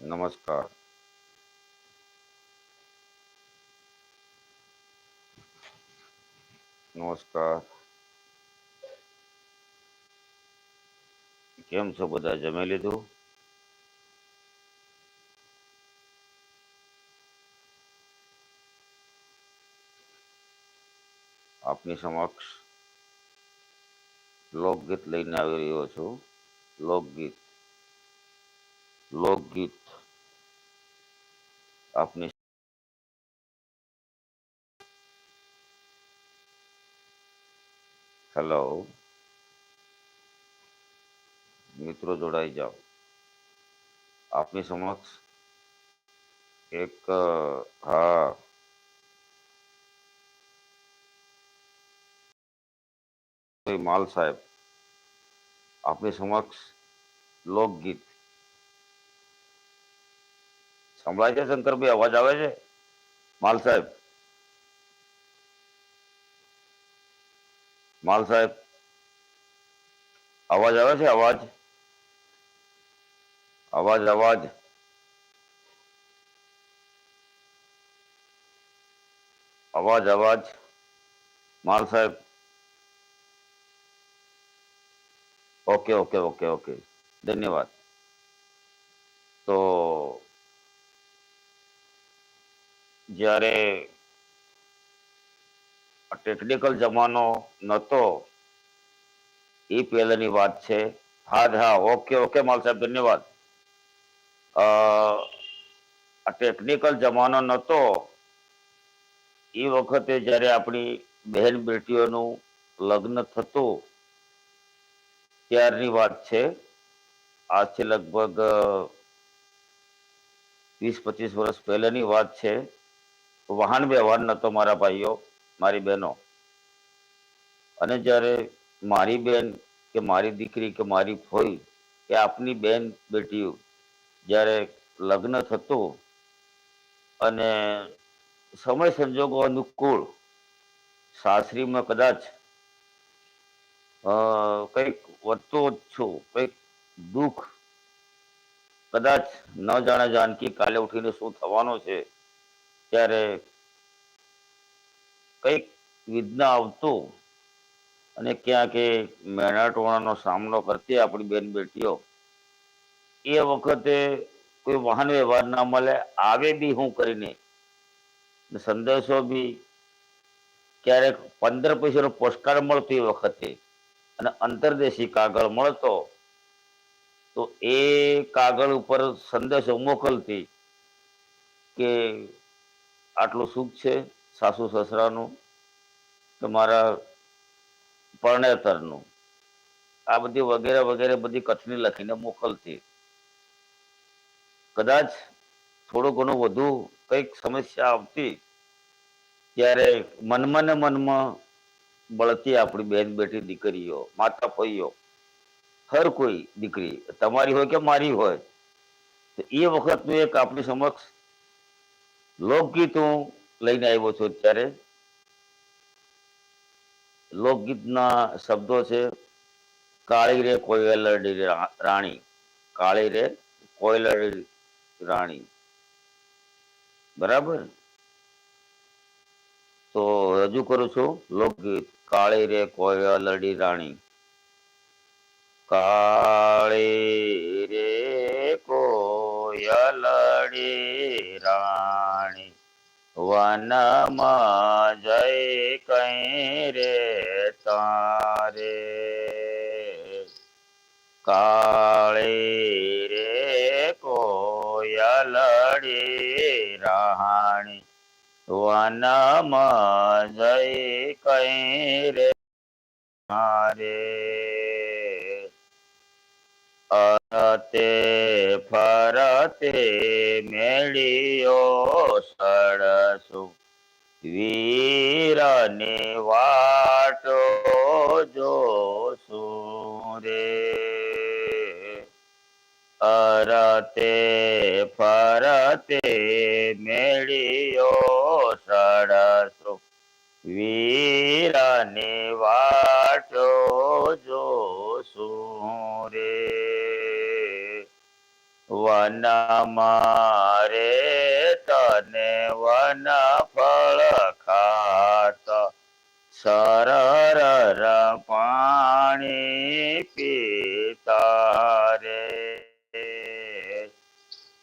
નમસ્કાર. નમસ્કાર. કેમ છો બધા? જમી લીધું? આપની સમક્ષ લોકગીત લઈને આવી રહ્યો છું. લોકગીત. લોકગીત. આપની હેલો મિત્રો જોડાઈ જાઓ આપની સમક્ષ એક અ, હા કોઈ માલ સાહેબ આપની સમક્ષ લોકગીત સંભળાય છે શંકરભાઈ અવાજ આવે છે? માલ સાહેબ. માલ સાહેબ. અવાજ આવે છે, અવાજ? અવાજ અવાજ. અવાજ અવાજ. માલ સાહેબ. Okay okay okay okay. ધન્યવાદ. તો જ્યારે ટેકનિકલ જમાનો નહોતો એ પહેલાની વાત છે. હા હા ઓકે ઓકે માલ સાહેબ, ધન્યવાદ. આ ટેકનિકલ જમાનો નહોતો એ વખતે જ્યારે આપણી બહેન બેટીઓનું લગ્ન થતું, ત્યારની વાત છે. આજથી લગભગ વીસ પચીસ વર્ષ પહેલાની વાત છે. વાહન વ્યવહાર નહોતો મારા ભાઈઓ, મારી બહેનો. અને જ્યારે મારી બેન કે મારી દીકરી કે મારી ફોઈ કે આપની બેન બેટીઓ જ્યારે લગ્ન થતું અને સમય સંજોગો અનુકૂળ, સાસરીમાં કદાચ કંઈક વધતો છું કંઈક દુઃખ કદાચ ન જાણે જાનકી કાલે ઉઠીને શું થવાનો છે ત્યારે કંઈક વિઘ્ન આવતું અને ક્યાંક એ મેણાટોણાનો સામનો કરતી આપણી બેન બેટીઓ, એ વખતે કોઈ વાહન વ્યવહાર ના મળે, આવે બી હું કરીને. સંદેશો બી ક્યારેક પંદર પૈસાનો પોસ્ટકાર્ડ મળતો એ વખતે અને અંતરદેશી કાગળ મળતો, તો એ કાગળ ઉપર સંદેશો મોકલતી કે આટલું સુખ છે સાસુ સસરાનું તમારા મારા પરણેતરનું? આ બધી વગેરે વગેરે બધી કથની લખીને મોકલતી. કદાચ થોડું ઘણું વધુ કંઈક સમસ્યા આવતી ત્યારે મનમાં ને મનમાં બળતી આપણી બેન બેટી દીકરીઓ, માતા પૈયો, હર કોઈ દીકરી, તમારી હોય કે મારી હોય, તો એ વખતનું એક આપણી સમક્ષ લોકગીત હું લઈને આવ્યો છું અત્યારે. લોકગીતના શબ્દો છે, કાળી રે કોયલડી રાણી, કાળી રે કોયલડી રાણી. બરાબર? તો રજૂ કરું છું, લોકગીત, કાળી રે કોયલડી રાણી, કાળી કોયલડી રાણી, વનમાં જય કઈ રે તારે. કાળી રે કોયલડી રાણી, વનમાં જય કઈ રે મારે અરતે ફરતે મેળિયો સડસુ વીરને વાટો જોશું રે. અરતે ફરતે મેળિયો સડસો વીરની વાટો વન મારે તને વન ફળ ખાત. સરર પાણી પીતા રે.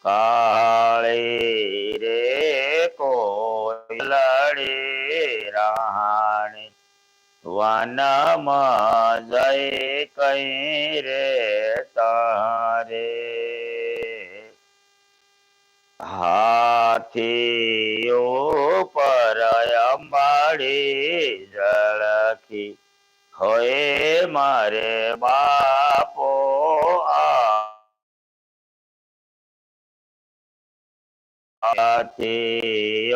કાળી રે કોયલડી રાણી. વનમાં જઈ કઈ રે તારે હાથી પરાયા અંબાડી જળખી હોય મારે બાપો આથી